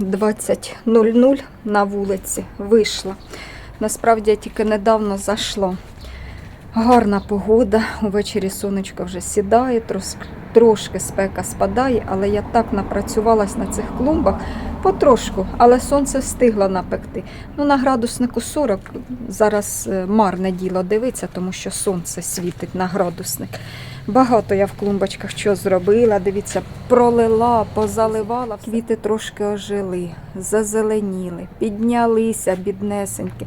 20.00 на вулиці. Вийшла. Насправді я тільки недавно зайшла. Гарна погода, увечері сонечко вже сідає, трошки спека спадає, але я так напрацювалась на цих клумбах потрошку, але сонце встигло напекти. Ну, на градуснику 40 зараз е, марне діло дивиться, тому що сонце світить на градусник. Багато я в клумбочках що зробила. Дивіться, пролила, позаливала. Квіти трошки ожили, зазеленіли, піднялися біднесенькі.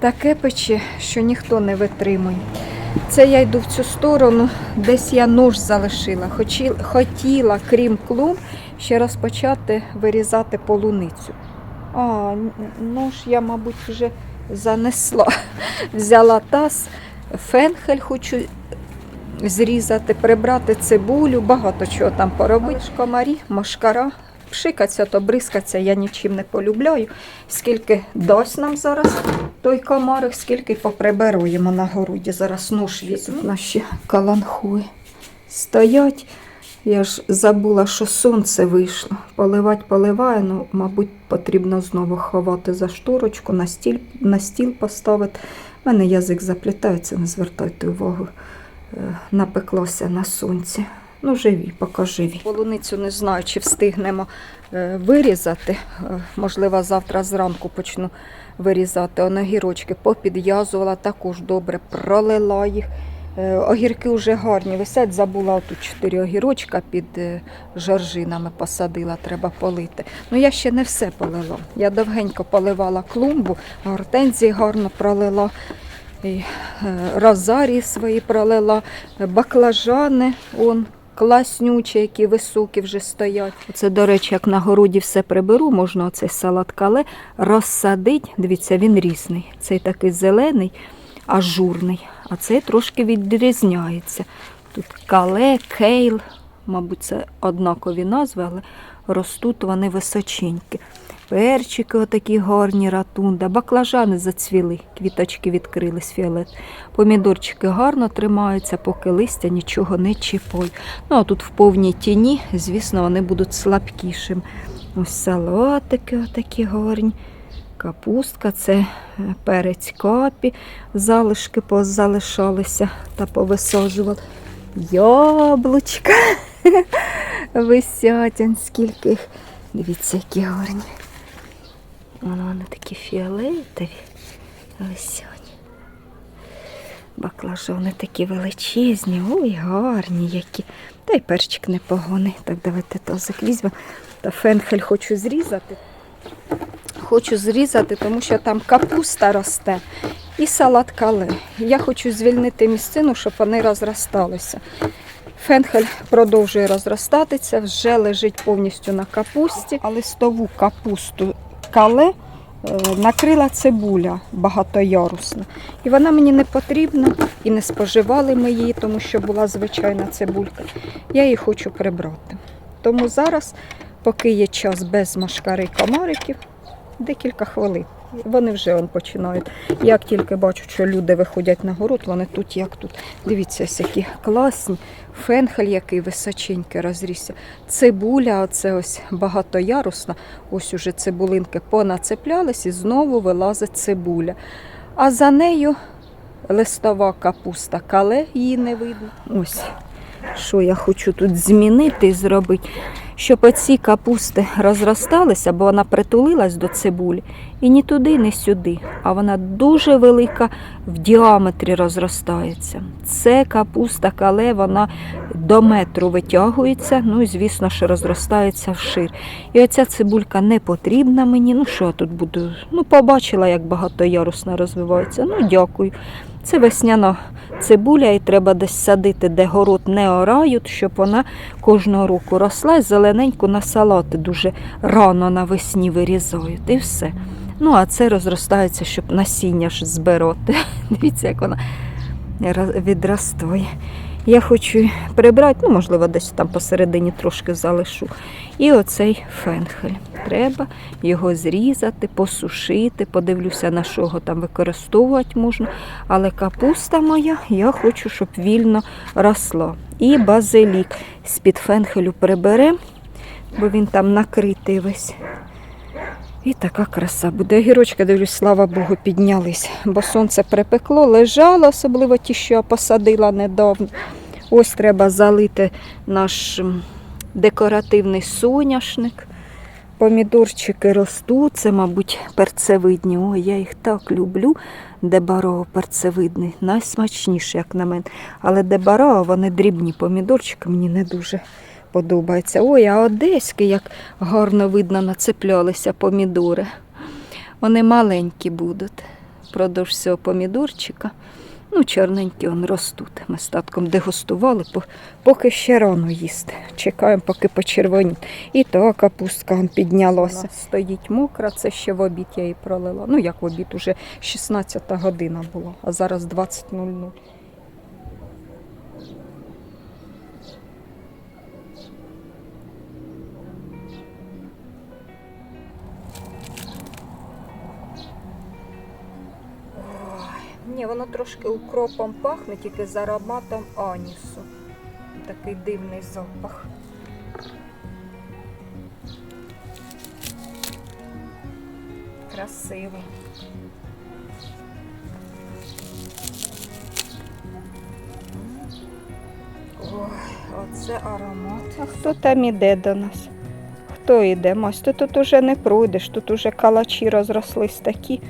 Таке пече, що ніхто не витримує. Це я йду в цю сторону, десь я нож залишила. Хотіла, крім клумб, ще розпочати вирізати полуницю. А, нож я, мабуть, вже занесла. Взяла таз, фенхель хочу зрізати, прибрати цибулю, багато чого там поробити. Комарі, машкара, пшикаться, то бризкаться, я нічим не полюбляю. Скільки дасть нам зараз той комарик, скільки поприберуємо на городі. Зараз нож візьму. Наші каланхуї стоять. Я ж забула, що сонце вийшло. Поливать поливає, ну, мабуть, потрібно знову ховати за шторочку, на стіл, на стіл поставити. У мене язик заплітається, не звертайте увагу. Е, Напеклося на сонці. Ну, живі, поки живі. Полуницю не знаю, чи встигнемо е, вирізати. Е, Можливо, завтра зранку почну вирізати. Огірочки попідв'язувала, також добре пролила їх. Огірки вже гарні висять. Забула тут чотири огірочка під жоржинами посадила, треба полити. Ну я ще не все полила. Я довгенько поливала клумбу, гортензії гарно пролила. Е, розарії свої пролила, баклажани, он класнючі, які високі вже стоять. Це, до речі, як на городі все приберу, можна оцей салат кале розсадити. Дивіться, він різний. Цей такий зелений, ажурний, а цей трошки відрізняється. Тут кале, кейл, мабуть, це однакові назви, але ростуть вони височенькі. Перчики отакі гарні, ратунда, баклажани зацвіли, квіточки відкрились фіолет. Помідорчики гарно тримаються, поки листя нічого не чіпой. Ну а тут в повній тіні, звісно, вони будуть слабкішим. Ось салатики отакі гарні. Капустка, це е, перець капі, залишки позалишалися та повисаджували. Яблучка висять, скільки їх. Дивіться, які гарні. Воно вони такі фіолетові висять. Баклажани такі величезні, ой, гарні які. Та й перчик непоганий. Так, давайте тазик візьмемо. Та фенхель хочу зрізати. Хочу зрізати, тому що там капуста росте і салат кале. Я хочу звільнити місцину, щоб вони розросталися. Фенхель продовжує розростатися, вже лежить повністю на капусті, а листову капусту кале е, накрила цибуля багатоярусна. І вона мені не потрібна, і не споживали ми її, тому що була звичайна цибулька. Я її хочу прибрати. Тому зараз, поки є час без машкари комариків, декілька хвилин. Вони вже он починають. Як тільки бачу, що люди виходять на город, вони тут як тут. Дивіться, ось які класні. Фенхель, який височенький розрісся. Цибуля, оце ось багатоярусна. Ось уже цибулинки понацеплялись і знову вилазить цибуля. А за нею листова капуста, кале її не видно. Ось що я хочу тут змінити і зробити, щоб оці капусти розросталися, бо вона притулилась до цибулі. І ні туди, ні сюди. А вона дуже велика в діаметрі розростається. Це капуста кале, вона до метру витягується, ну і звісно, що розростається вшир. І оця цибулька не потрібна мені. Ну що я тут буду? Ну, побачила, як багатоярусна розвивається. Ну, дякую. Це весняна цибуля, і треба десь садити, де город не орають, щоб вона кожного року росла і зелененьку на салати дуже рано навесні вирізають. І все. Ну, а це розростається, щоб насіння ж збирати. Дивіться, як вона відростає. Я хочу прибрати, ну, можливо, десь там посередині трошки залишу. І оцей фенхель. Треба його зрізати, посушити, подивлюся, на що там використовувати можна. Але капуста моя, я хочу, щоб вільно росла. І базилік з-під фенхелю приберемо, бо він там накритий весь. І така краса буде. Гірочки, дивлюсь, слава Богу, піднялись, бо сонце припекло, лежало, особливо ті, що я посадила недавно. Ось треба залити наш декоративний соняшник. Помідорчики ростуть, це, мабуть, перцевидні. Ой, я їх так люблю. Дебаро перцевидний, найсмачніший, як на мене. Але дебаро, вони дрібні помідорчики, мені не дуже подобається. Ой, а одеські, як гарно видно, нацеплялися помідори. Вони маленькі будуть. Продовж цього помідорчика. Ну, чорненькі он ростуть. Ми з татком дегустували, поки ще рано їсти. Чекаємо, поки почервоні. І то капустка піднялася. піднялася. Стоїть мокра, це ще в обід я її пролила. Ну, як в обід, уже 16 година була, а зараз 20.00. Ні, воно трошки укропом пахне, тільки з ароматом анісу. Такий дивний запах. Красивий. Ой, оце аромат. А хто там іде до нас? Хто йде? Мась, ти тут уже не пройдеш, тут уже калачі розрослись такі.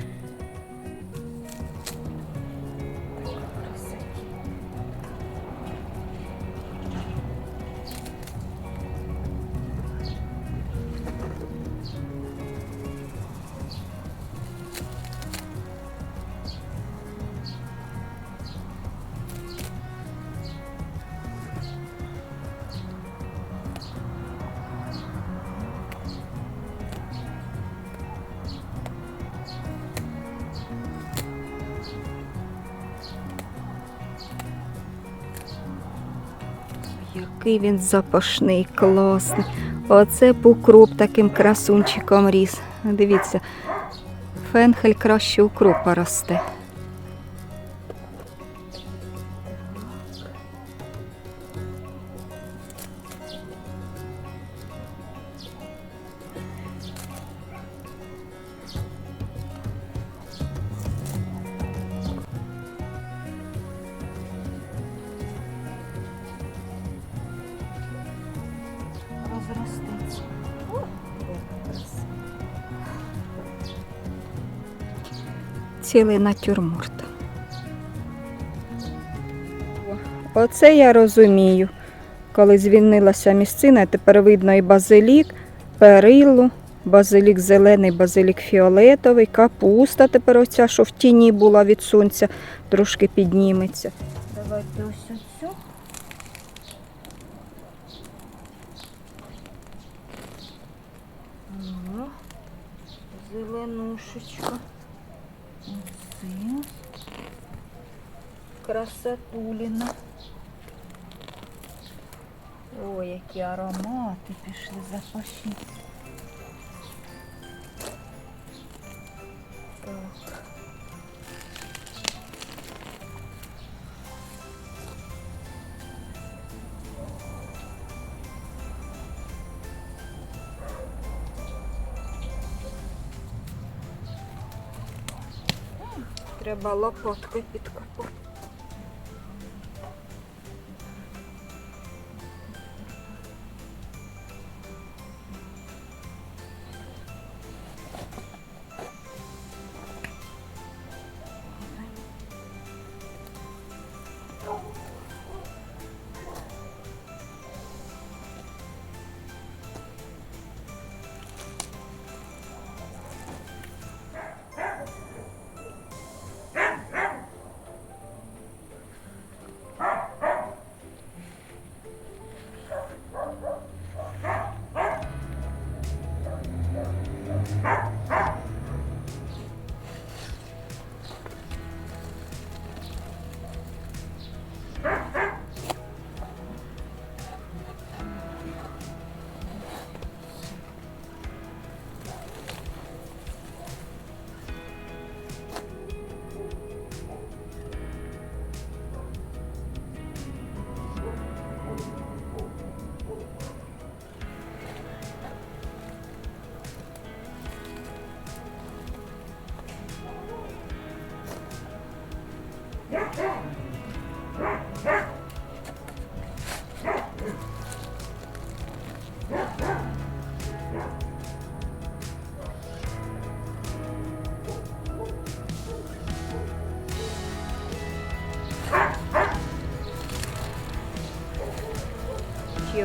Який він запашний, класний. Оце укроп таким красунчиком ріс. Дивіться, фенхель краще укропа росте. Цілий натюрморт. Оце я розумію. Коли звільнилася місцина, тепер видно і базилік, перилу, базилік зелений, базилік фіолетовий, капуста тепер оця, що в тіні була від сонця, трошки підніметься. Давайте ось оцю. Зеленушечка. Оце. Красотуліна. Ой, які аромати пішли запашні. Так. Треба лопаткою підкопати. Ще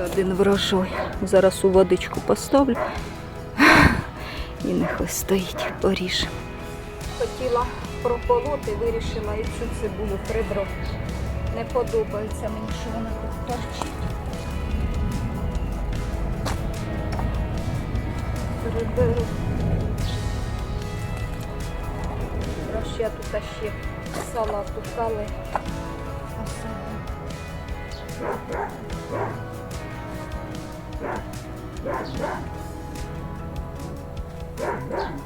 один врожой. Зараз у водичку поставлю і нехай стоїть поріжемо. Хотіла прополоти, вирішила і цю цибулю прибрати. Не подобається мені, що вона тут торчить. Приберу. Краще я тут ще салату кали. посадю.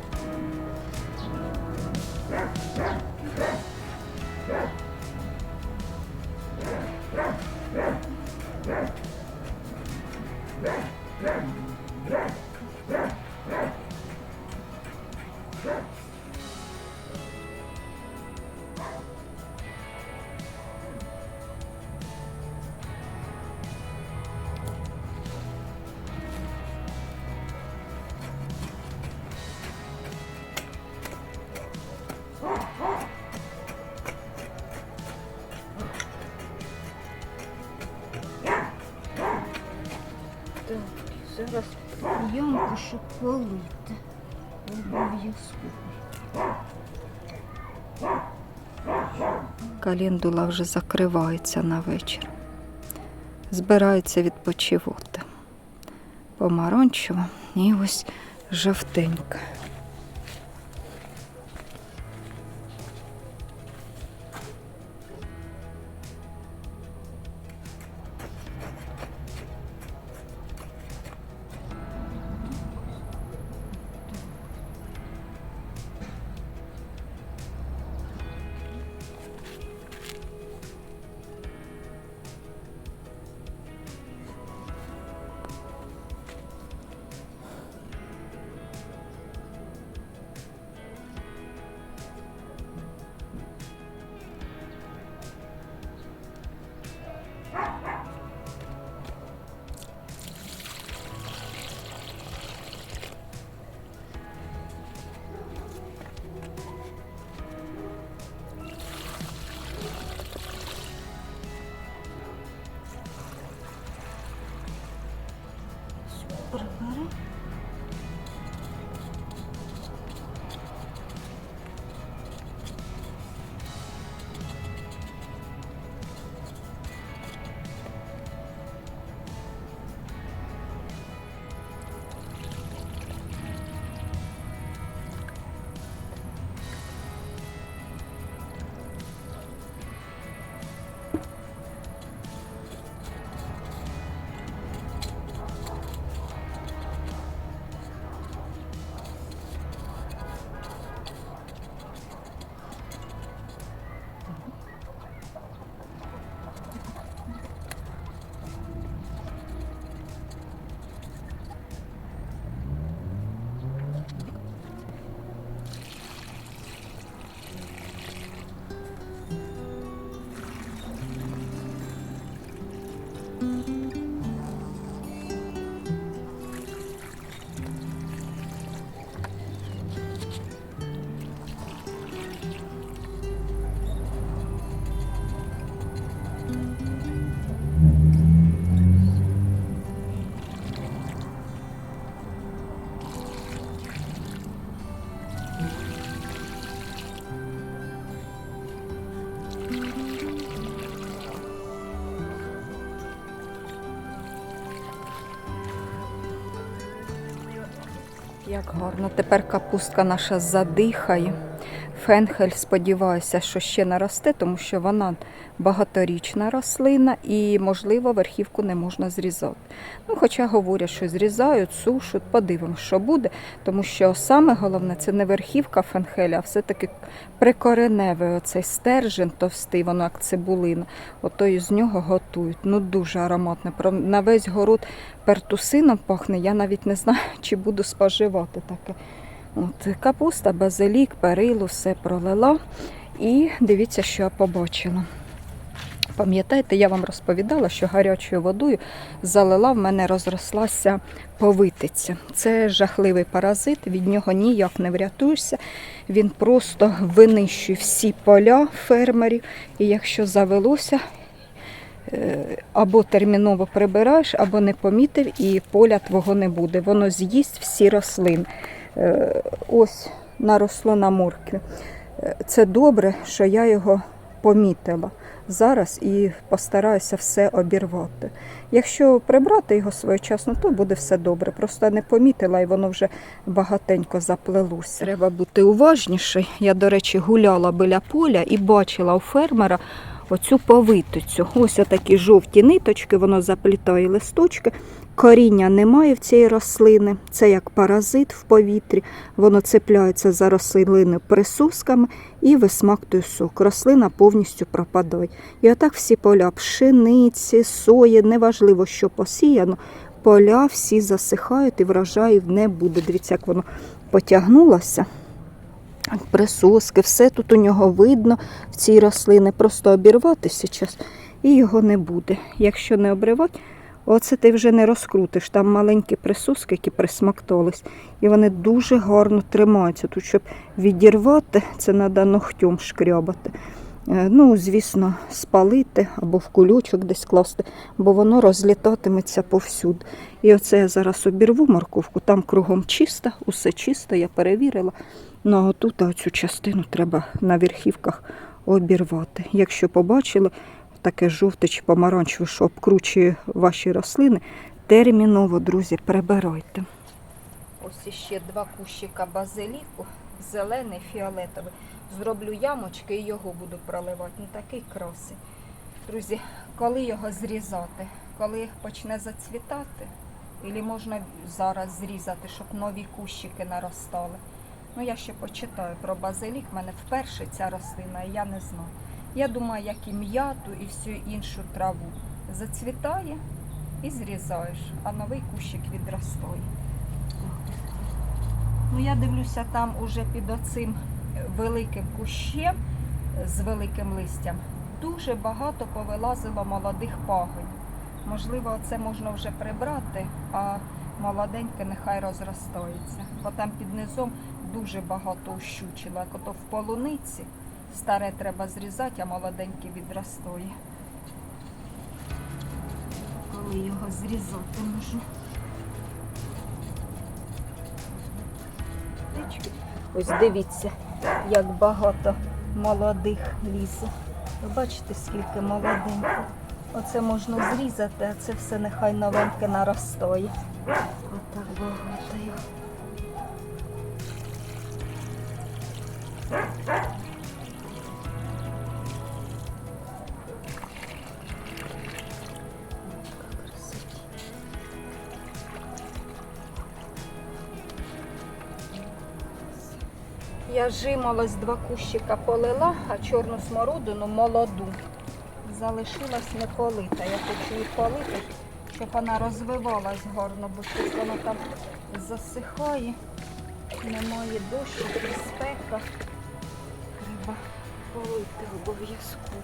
Щоб полити. Обов'язково. Вже закривається на вечір. Збирається відпочивати. Помаранчева і ось жовтенька. Прибери. Як гарно. Тепер капустка наша задихає. Фенхель, сподіваюся, що ще наросте, тому що вона багаторічна рослина і, можливо, верхівку не можна зрізати. Ну, хоча говорять, що зрізають, сушуть, подивимося, що буде, тому що саме головне це не верхівка фенхеля, а все-таки прикореневий оцей стержень товстий, воно як цибулина. Ото і з нього готують. Ну, дуже ароматне. На весь город пертусином пахне, я навіть не знаю, чи буду споживати таке. От, капуста, базилік, перилу, все пролила. І дивіться, що я побачила. Пам'ятаєте, я вам розповідала, що гарячою водою залила, в мене розрослася повитиця. Це жахливий паразит, від нього ніяк не врятуєшся. Він просто винищує всі поля фермерів. І якщо завелося, е, або терміново прибираєш, або не помітив, і поля твого не буде. Воно з'їсть всі рослини. Е, Ось наросло на моркві. Е, Це добре, що я його помітила зараз і постараюся все обірвати. Якщо прибрати його своєчасно, то буде все добре. Просто не помітила і воно вже багатенько заплелося. Треба бути уважніший. Я, до речі, гуляла біля поля і бачила у фермера оцю повитицю. Ось такі жовті ниточки, воно заплітає листочки. Коріння немає в цієї рослини, це як паразит в повітрі, воно цепляється за рослини присосками і висмактує сок. Рослина повністю пропадає. І отак всі поля пшениці, сої, неважливо, що посіяно, поля всі засихають і врожаїв не буде. Дивіться, як воно потягнулося. Присоски, все тут у нього видно в цій рослини. Просто обірватися час і його не буде. Якщо не обривати, оце ти вже не розкрутиш. Там маленькі присоски, які присмактались, і вони дуже гарно тримаються. Тут, щоб відірвати, це треба ногтем шкрябати. Е, Ну, звісно, спалити або в кульочок десь класти, бо воно розлітатиметься повсюди. І оце я зараз обірву морковку, там кругом чисто, усе чисто, я перевірила. Ну а отут оцю частину треба на верхівках обірвати. Якщо побачили таке жовте чи помаранчеве, що обкручує ваші рослини, терміново, друзі, прибирайте. Ось іще два кущика базиліку, зелений, фіолетовий. Зроблю ямочки і його буду проливати. Ну такий красий. Друзі, коли його зрізати? Коли почне зацвітати? Ілі можна зараз зрізати, щоб нові кущики наростали? Ну, я ще почитаю про базилік. В мене вперше ця рослина, і я не знаю. Я думаю, як і м'яту, і всю іншу траву зацвітає і зрізаєш, а новий кущик відростає. Ну, я дивлюся, там уже під оцим великим кущем з великим листям дуже багато повилазило молодих пагонів. Можливо, це можна вже прибрати, а молоденьке нехай розростається. Бо там під низом дуже багато ущучило. Як ото в полуниці старе треба зрізати, а молоденьке відростає. Коли його зрізати. Тички. Ось дивіться, як багато молодих лізе. Ви бачите, скільки молоденьких. Оце можна зрізати, а це все нехай новеньке наростає. Отак багато жимолось два кущика полила, а чорну смородину молоду. Залишилась не полита. Я хочу її полити, щоб вона розвивалась гарно, бо щось вона там засихає. Немає дощу, і спека. Треба полити обов'язково.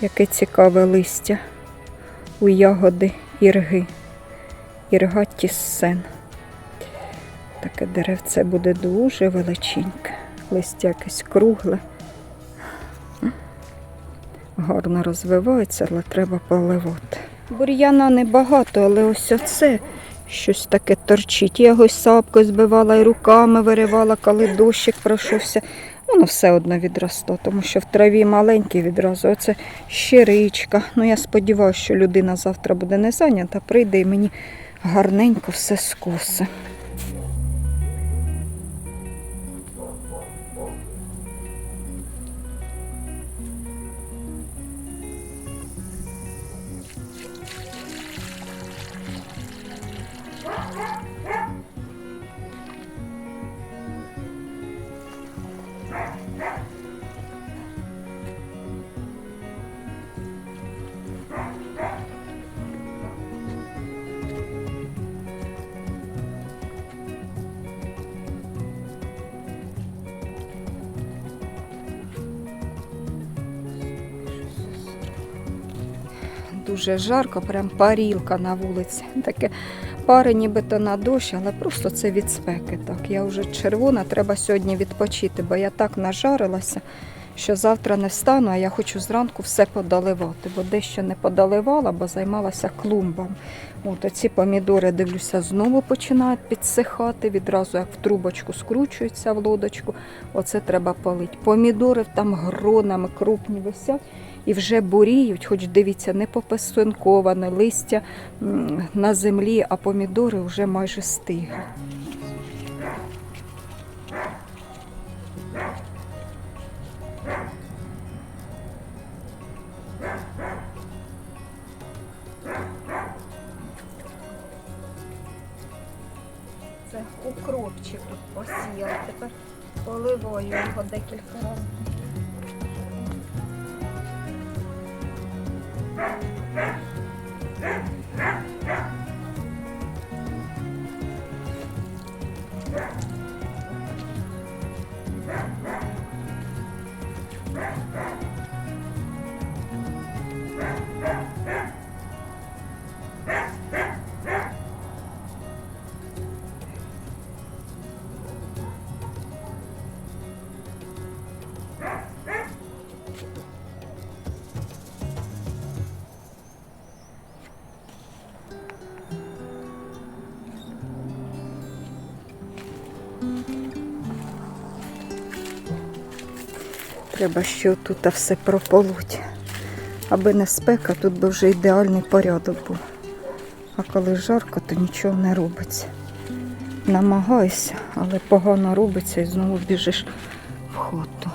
Яке цікаве листя у ягоди ірги. Ірга тіссен. Таке деревце буде дуже величеньке. Листя якесь кругле. Гарно розвивається, але треба поливати. Бур'яна небагато, але ось оце щось таке торчить. Я його сапкою збивала і руками виривала, коли дощик пройшовся. Воно все одно відросте, тому що в траві маленький відразу. Оце щиричка. Ну я сподіваюся, що людина завтра буде не зайнята, прийде і мені гарненько все скосе. Дуже жарко, прям парілка на вулиці. Таке пари нібито на дощ, але просто це від спеки. Так, я вже червона, треба сьогодні відпочити, бо я так нажарилася, що завтра не встану, а я хочу зранку все подаливати, бо дещо не подаливала, бо займалася клумбами. От оці помідори, дивлюся, знову починають підсихати, відразу як в трубочку скручуються в лодочку. Оце треба полити. Помідори там гронами крупні висять і вже буріють, хоч дивіться, не попесунковане листя на землі, а помідори вже майже стигли. Поливаю його декілька разів. Треба ще тут все прополуть. Аби не спека, тут би вже ідеальний порядок був. А коли жарко, то нічого не робиться. Намагаюся, але погано робиться і знову біжиш в хату.